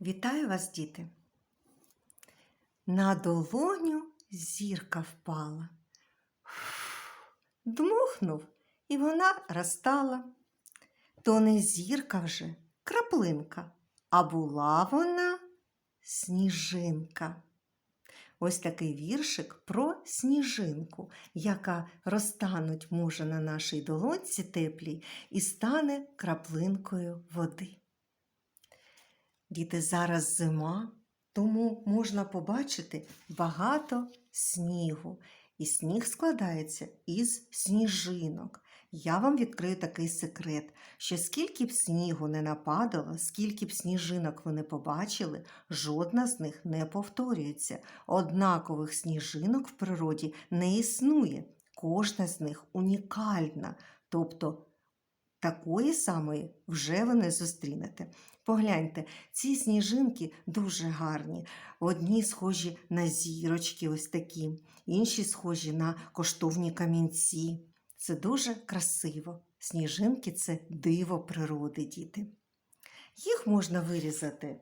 Вітаю вас, діти! На долоню зірка впала. Дмухнув, і вона розтала. То не зірка вже, краплинка, а була вона сніжинка. Ось такий віршик про сніжинку, яка розтануть може на нашій долонці теплій і стане краплинкою води. Діти, зараз зима, тому можна побачити багато снігу. І сніг складається із сніжинок. Я вам відкрию такий секрет, що скільки б снігу не нападало, скільки б сніжинок ви не побачили, жодна з них не повторюється. Однакових сніжинок в природі не існує. Кожна з них унікальна, тобто такої самої вже ви не зустрінете. Погляньте, ці сніжинки дуже гарні. Одні схожі на зірочки, ось такі, інші схожі на коштовні камінці. Це дуже красиво. Сніжинки це диво природи, діти. Їх можна вирізати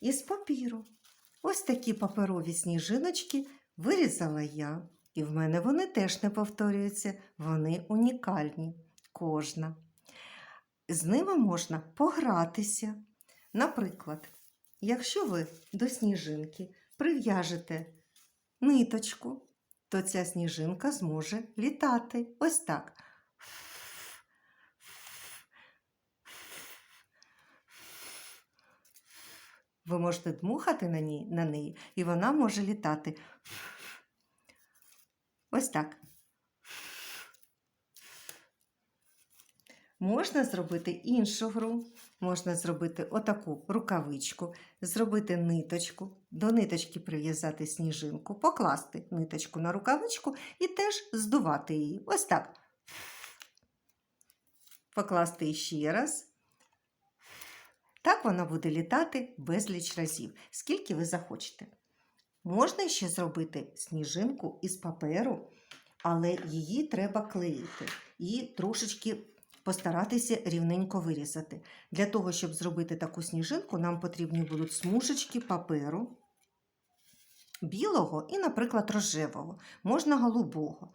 із папіру. Ось такі паперові сніжиночки вирізала я. І в мене вони теж не повторюються, вони унікальні, кожна. З ними можна погратися. Наприклад, якщо ви до сніжинки прив'яжете ниточку, то ця сніжинка зможе літати. Ось так. Ви можете дмухати на, ній, на неї, і вона може літати. Ось так. Можна зробити іншу гру. Можна зробити отаку рукавичку, зробити ниточку, до ниточки прив'язати сніжинку, покласти ниточку на рукавичку і теж здувати її. Ось так. Покласти ще раз. Так вона буде літати безліч разів, скільки ви захочете. Можна ще зробити сніжинку із паперу, але її треба клеїти і трошечки постаратися рівненько вирізати. Для того, щоб зробити таку сніжинку, нам потрібні будуть смужечки паперу білого і, наприклад, рожевого, можна голубого.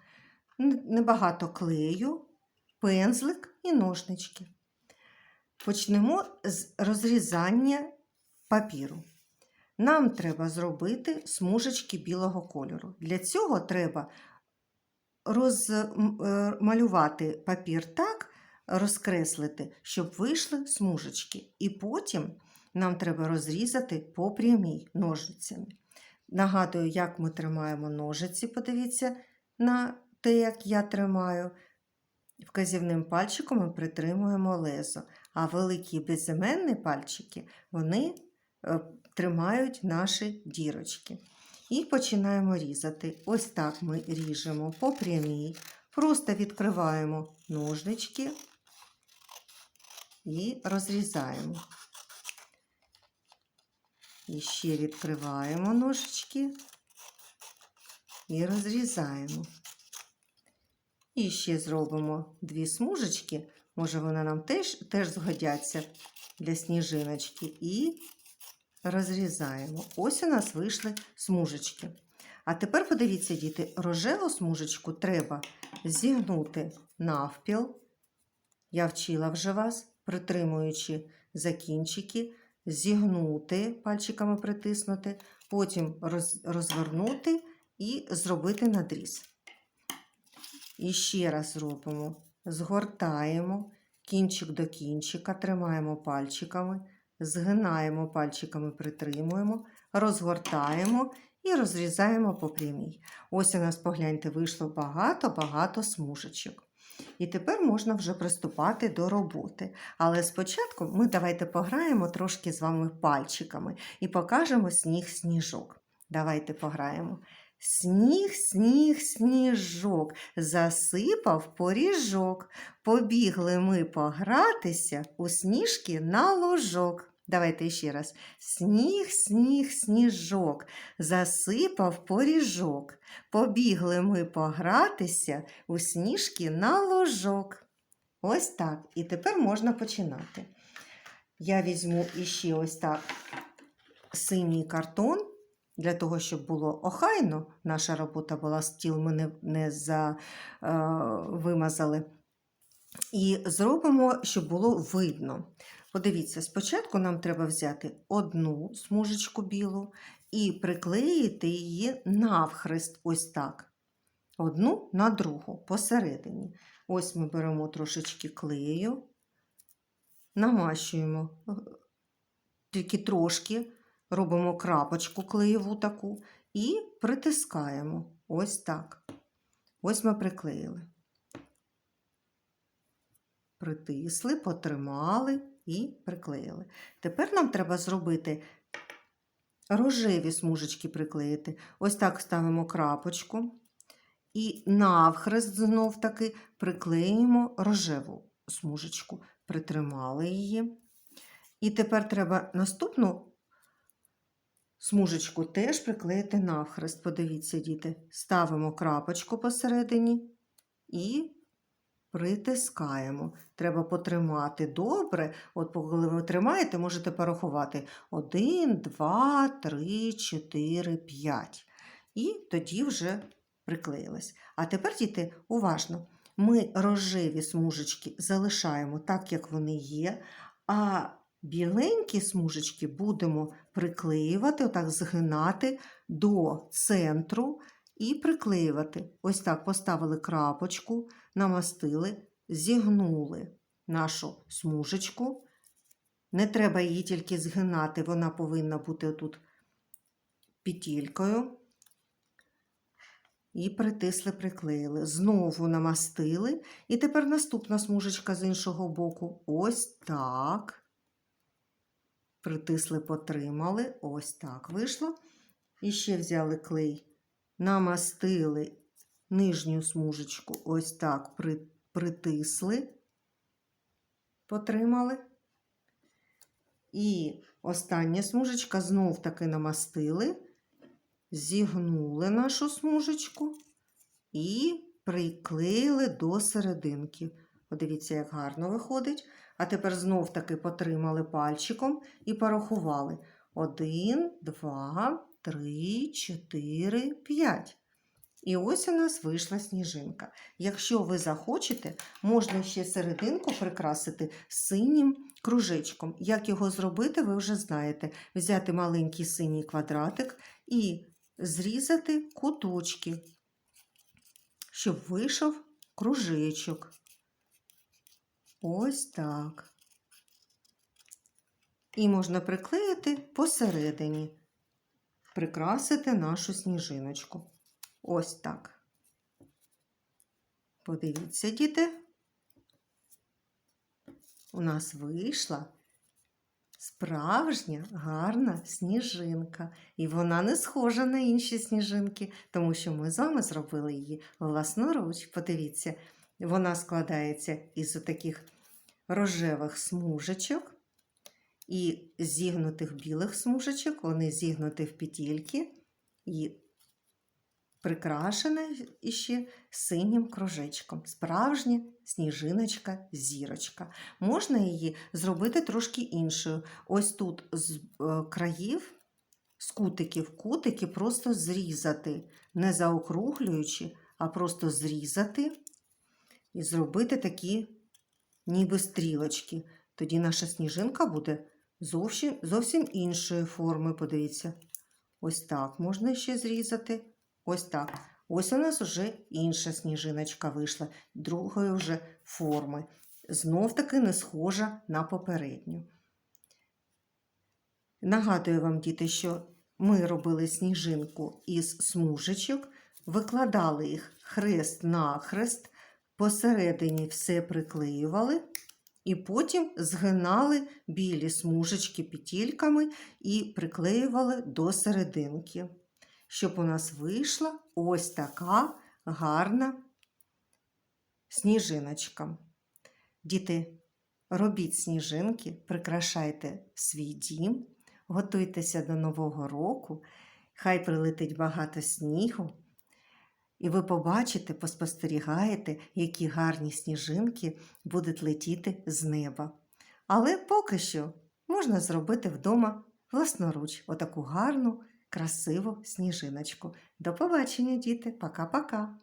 Небагато клею, пензлик і ножнички. Почнемо з розрізання папіру. Нам треба зробити смужечки білого кольору. Для цього треба розмалювати папір так, розкреслити, щоб вийшли смужечки. І потім нам треба розрізати по прямій ножицями. Нагадую, як ми тримаємо ножиці, подивіться на те, як я тримаю. Вказівним пальчиком ми притримуємо лезо, а великі безіменні пальчики вони е, тримають наші дірочки. І починаємо різати. Ось так ми ріжемо по прямій, просто відкриваємо ножнички і розрізаємо. І ще відкриваємо ножички і розрізаємо. І ще зробимо дві смужечки, може, вони нам теж, теж згодяться для сніжиночки, і розрізаємо. Ось у нас вийшли смужечки. А тепер подивіться, діти, рожеву смужечку треба зігнути навпіл. Я вчила вже вас, притримуючи за кінчики, зігнути, пальчиками притиснути, потім роз, розвернути і зробити надріз. І ще раз робимо, згортаємо кінчик до кінчика, тримаємо пальчиками, згинаємо пальчиками, притримуємо, розгортаємо і розрізаємо по прямій. Ось у нас, погляньте, вийшло багато-багато смужечок. І тепер можна вже приступати до роботи. Але спочатку ми давайте пограємо трошки з вами пальчиками і покажемо сніг-сніжок. Давайте пограємо. Сніг, сніг, сніжок, засипав поріжок. Побігли ми погратися у сніжки на ложок. Давайте ще раз. Сніг, сніг, сніжок, засипав поріжок. Побігли ми погратися у сніжки на ложок. Ось так. І тепер можна починати. я візьму іще ось так синій картон. Для того, щоб було охайно, наша робота була стіл, ми не, не за, е, вимазали. І зробимо, щоб було видно. Подивіться, спочатку нам треба взяти одну смужечку білу і приклеїти її навхрест, ось так. Одну на другу посередині. Ось ми беремо трошечки клею, намащуємо тільки трошки, робимо крапочку клеєву таку і притискаємо. Ось так. Ось ми приклеїли. Притисли, потримали і приклеїли. Тепер нам треба зробити рожеві смужечки приклеїти. Ось так ставимо крапочку і навхрест знов таки приклеїмо рожеву смужечку. Притримали її. І тепер треба наступну смужечку теж приклеїти навхрест. Подивіться, діти, ставимо крапочку посередині і притискаємо. Треба потримати добре. От коли ви тримаєте, можете порахувати 1, 2, 3, 4, 5. І тоді вже приклеїлась. А тепер, діти, уважно. Ми рожеві смужечки залишаємо так, як вони є, а біленькі смужечки будемо приклеювати, отак згинати до центру і приклеювати. Ось так поставили крапочку, намастили, зігнули нашу смужечку. Не треба її тільки згинати, вона повинна бути тут петелькою. І притисли, приклеїли. Знову намастили. І тепер наступна смужечка з іншого боку. Ось так. Притисли, потримали. Ось так вийшло. І ще взяли клей, намастили нижню смужечку. Ось так при, притисли, потримали. І остання смужечка знов таки намастили зігнули нашу смужечку і приклеїли до серединки. Подивіться, як гарно виходить. А тепер знов таки потримали пальчиком і порахували. Один, два, три, чотири, п'ять. І ось у нас вийшла сніжинка. Якщо ви захочете, можна ще серединку прикрасити синім кружечком. Як його зробити, ви вже знаєте. Взяти маленький синій квадратик і зрізати куточки, щоб вийшов кружечок. Ось так. І можна приклеїти посередині, прикрасити нашу сніжиночку. Ось так. Подивіться, діти. У нас вийшла Справжня гарна сніжинка, і вона не схожа на інші сніжинки, тому що ми з вами зробили її власноруч. Подивіться, вона складається із таких рожевих смужечок і зігнутих білих смужечок, вони зігнуті в петельки і прикрашена іще синім кружечком. Справжня сніжиночка зірочка. Можна її зробити трошки іншою. Ось тут з е, країв, з кутиків, кутики просто зрізати, не заокруглюючи, а просто зрізати і зробити такі ніби стрілочки. Тоді наша сніжинка буде зовсім, зовсім іншої форми. Подивіться. Ось так можна ще зрізати. Ось так. Ось у нас вже інша сніжиночка вийшла, другої вже форми. Знов таки не схожа на попередню. Нагадую вам, діти, що ми робили сніжинку із смужечок, викладали їх хрест на хрест, посередині все приклеювали, і потім згинали білі смужечки петельками і приклеювали до серединки щоб у нас вийшла ось така гарна сніжиночка. Діти, робіть сніжинки, прикрашайте свій дім, готуйтеся до Нового року, хай прилетить багато снігу. І ви побачите, поспостерігаєте, які гарні сніжинки будуть летіти з неба. Але поки що можна зробити вдома власноруч отаку гарну, красиву сніжиночку. До побачення, діти! Пока-пока!